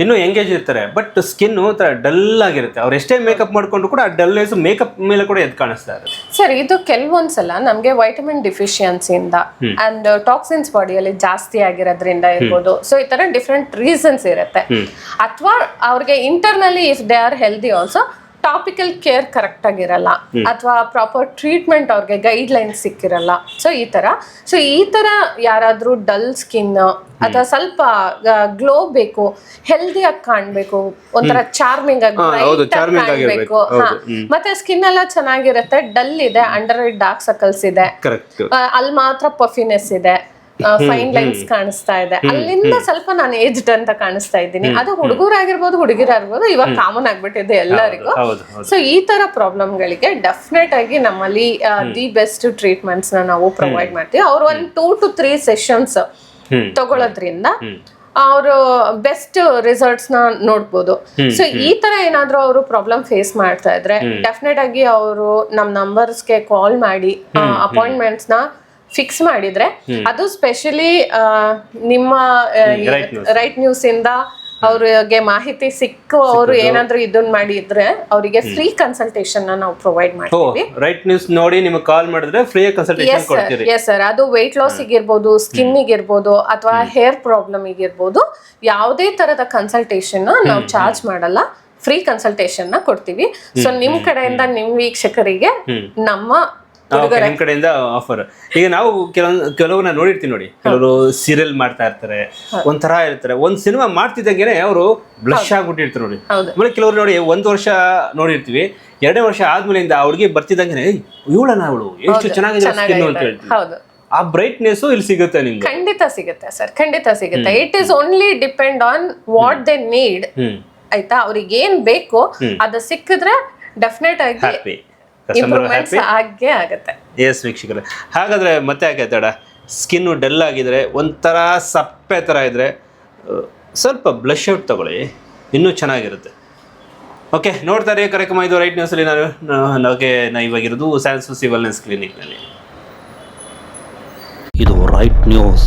ಇನ್ನೂ ಎಂಗೇಜ್ ಇರ್ತಾರೆ. But skin ಒಂಥರ ಡಲ್ ಆಗಿರುತ್ತೆ. ಅವ್ರು ಎಷ್ಟೇ ಮೇಕಪ್ ಮಾಡ್ಕೊಂಡು ಕೂಡ ಆ ಡಲ್ನೆಸ್ ಮೇಕಪ್ ಮೇಲೆ ಕೂಡ ಎದ್ದು ಕಾಣಿಸ್ತಾ ಇರುತ್ತೆ. ಸರ್ ಇದು ಕೆಲವೊಂದ್ಸಲ ನಮ್ಗೆ ವೈಟಮಿನ್ ಡಿಫಿಷಿಯನ್ಸಿಯಿಂದ ಅಂಡ್ ಟಾಕ್ಸಿನ್ಸ್ ಬಾಡಿಯಲ್ಲಿ ಜಾಸ್ತಿ ಆಗಿರೋದ್ರಿಂದ ಇರ್ಬೋದು. ಸೊ ಈ ತರ ಡಿಫ್ರೆಂಟ್ ರೀಸನ್ಸ್ ಇರುತ್ತೆ. ಅಥವಾ ಅವ್ರಿಗೆ internally if they are healthy also topical care correct ಆಗಿರಲ್ಲ ಅಥವಾ ಪ್ರಾಪರ್ ಟ್ರೀಟ್ಮೆಂಟ್ ಅವ್ರಿಗೆ ಗೈಡ್ ಲೈನ್ ಸಿಕ್ಕಿರಲ್ಲ. ಸೊ ಈ ತರ. ಸೊ ಈ ತರ ಯಾರಾದ್ರೂ ಡಲ್ ಸ್ಕಿನ್ ಅಥವಾ ಸ್ವಲ್ಪ ಗ್ಲೋ ಬೇಕು ಹೆಲ್ದಿ ಆಗಿ ಕಾಣ್ಬೇಕು ಒಂಥರ ಚಾರ್ಮಿಂಗ್ ಆಗಿ ಕಾಣ್ಬೇಕು. ಮತ್ತೆ ಸ್ಕಿನ್ ಎಲ್ಲ ಚೆನ್ನಾಗಿರುತ್ತೆ ಡಲ್ ಇದೆ ಅಂಡರ್ ಡಾರ್ಕ್ ಸರ್ಕಲ್ಸ್ ಇದೆ. ಅಲ್ಲಿ ಮಾತ್ರ ಪಫಿನೆಸ್ ಇದೆ. ಫೈನ್ ಲೈನ್ಸ್ ಕಾಣಿಸ್ತಾ ಇದೆ. ಅಲ್ಲಿಂದ ಸ್ವಲ್ಪ ನಾನು ಏಜ್ಡ್ ಅಂತ ಕಾಣಿಸ್ತಾ ಇದ್ದೀನಿ. ಅದು ಹುಡುಗರಾಗಿರ್ಬೋದು ಹುಡುಗಿರಾಗಿರ್ಬೋದು ಇವಾಗ ಕಾಮನ್ ಆಗ್ಬಿಟ್ಟಿದೆ ಎಲ್ಲರಿಗೂ. ಸೊ ಈ ತರ ಪ್ರಾಬ್ಲಮ್ಗಳಿಗೆ ಡೆಫಿನೆಟ್ ಆಗಿ ನಮ್ಮಲ್ಲಿ ದಿ ಬೆಸ್ಟ್ ಟ್ರೀಟ್ಮೆಂಟ್ಸ್ ನಾವು ಪ್ರೊವೈಡ್ ಮಾಡ್ತೀವಿ. ಅವ್ರು ಒಂದು ಟೂ ಟು ತ್ರೀ ಸೆಷನ್ಸ್. ತಗೊಳ್ಳೋದ್ರಿಂದ ಅವರು ಬೆಸ್ಟ್ ರಿಸಲ್ಟ್ಸ್ನ ನೋಡ್ಬೋದು. ಸೊ ಈ ತರ ಏನಾದ್ರೂ ಅವರು ಪ್ರಾಬ್ಲಮ್ ಫೇಸ್ ಮಾಡ್ತಾ ಇದ್ರೆ ಡೆಫಿನೆಟ್ ಆಗಿ ಅವರು ನಮ್ ನಂಬರ್ಸ್ಗೆ ಕಾಲ್ ಮಾಡಿ ಅಪಾಯಿಂಟ್ಮೆಂಟ್ಸ್ನ ಫಿಕ್ಸ್ ಮಾಡಿದ್ರೆ ಅದು ಸ್ಪೆಷಲಿ ನಿಮ್ಮ ರೈಟ್ ನ್ಯೂಸ್ ಇಂದ ಅವ್ರಿಗೆ ಮಾಹಿತಿ ಸಿಕ್ಕು ಅವರು ಏನಾದ್ರೂ ಇದನ್ನ ಮಾಡಿದ್ರೆ ಅವರಿಗೆ ಫ್ರೀ ಕನ್ಸಲ್ಟೇಷನ್ ನಾವು ಪ್ರೊವೈಡ್ ಮಾಡ್ತೀವಿ. ರೈಟ್ ನ್ಯೂಸ್ ನೋಡಿ ನಿಮಗೆ ಕಾಲ್ ಮಾಡಿದ್ರೆ ಫ್ರೀ ಕನ್ಸಲ್ಟೇಷನ್ ಕೊಡ್ತೀರಿ. ಎಸ್ ಸರ್ ಅದು ವೆಯ್ಟ್ ಲಾಸ್ ಇರ್ಬೋದು ಸ್ಕಿನ್ ಇರ್ಬೋದು ಅಥವಾ ಹೇರ್ ಪ್ರಾಬ್ಲಮ್ ಇರ್ಬೋದು ಯಾವುದೇ ತರದ ಕನ್ಸಲ್ಟೇಷನ್ ನಾವು ಚಾರ್ಜ್ ಮಾಡಲ್ಲ. ಫ್ರೀ ಕನ್ಸಲ್ಟೇಷನ್ನ ಕೊಡ್ತೀವಿ. ಸೊ ನಿಮ್ ಕಡೆಯಿಂದ ನಿಮ್ ವೀಕ್ಷಕರಿಗೆ ನಮ್ಮ ಓಕೆ ನಿಮ್ ಕಡೆಯಿಂದ ಆಫರ್ ಈಗ ನಾವು ಕೆಲವೊಂದು ಕೆಲವನ್ನ ನೋಡಿರ್ತೀವಿ ನೋಡಿ. ಕೆಲವರು ಸೀರಿಯಲ್ ಮಾಡ್ತಾ ಇರ್ತಾರೆ ಒಂಥರ ಇರ್ತಾರೆ. ಒಂದ್ ಸಿನಿಮಾ ಮಾಡ್ತಿದ್ದಂಗೆನೆ ಅವರು ಬ್ಲಶ್ ಆಗ್ಬಿಟ್ಟಿರ್ತಾರೆ ನೋಡಿ. ಆಮೇಲೆ ಕೆಲವರು ನೋಡಿ ಒಂದ್ ವರ್ಷ ನೋಡಿರ್ತೀವಿ. ಎರಡನೇ ವರ್ಷ ಆದ್ಮೇಲಿಂದ ಆ ಬರ್ತಿದ್ದಂಗೆನೆ ಬರ್ತಿದ್ದಂಗೆ ಇವಳನ ಅವಳು? ಎಷ್ಟು ಚೆನ್ನಾಗಿದೆ ಸ್ಕಿನ್ ಅಂತ ಹೇಳ್ತೀವಿ ಹೌದು. ಆ ಬ್ರೈಟ್ನೆಸ್ ಇಲ್ಲಿ ಸಿಗುತ್ತೆ ನಿಮ್ಗೆ. ಖಂಡಿತ ಸಿಗುತ್ತೆ ಸರ್ ಖಂಡಿತ ಸಿಗುತ್ತೆ. It is only depend on what they need ಆಯ್ತಾ? ಅವ್ರಿಗೆ ಏನ್ ಬೇಕು ಅದು ಸಿಕ್ಕಿದ್ರೆ ಡೆಫಿನೆಟ್ ಆಗಿ ಕಸ್ಟಮರ್ ಇಂಪ್ರೂವ್ಮೆಂಟ್ಸ್ ಆಗೇ ಆಗುತ್ತೆ. ಎಸ್ ವೀಕ್ಷಕರೇ. ಹಾಗಾದ್ರೆ ಮತ್ತೆ ಯಾಕೆ ತಡ ಸ್ಕಿನ್ನು ಡಲ್ ಆಗಿದ್ರೆ ಒಂಥರ ಸಪ್ಪೆ ಥರ ಇದ್ರೆ ಸ್ವಲ್ಪ ಬ್ಲಷ್ ಔಟ್ ತಗೊಳ್ಳಿ. ಇನ್ನೂ ಚೆನ್ನಾಗಿರುತ್ತೆ. ಓಕೆ ನೋಡ್ತಾರೆ ಕಾರ್ಯಕ್ರಮ. ಇದು ರೈಟ್ ನ್ಯೂಸಲ್ಲಿ ನಾನು ನಮಗೆ ನಾ ಇವಾಗಿರೋದು ಸ್ಯಾನ್ಸ್ ವೆಲ್ನೆಸ್ ಕ್ಲಿನಿಕ್ನಲ್ಲಿ ಇದು ರೈಟ್ ನ್ಯೂಸ್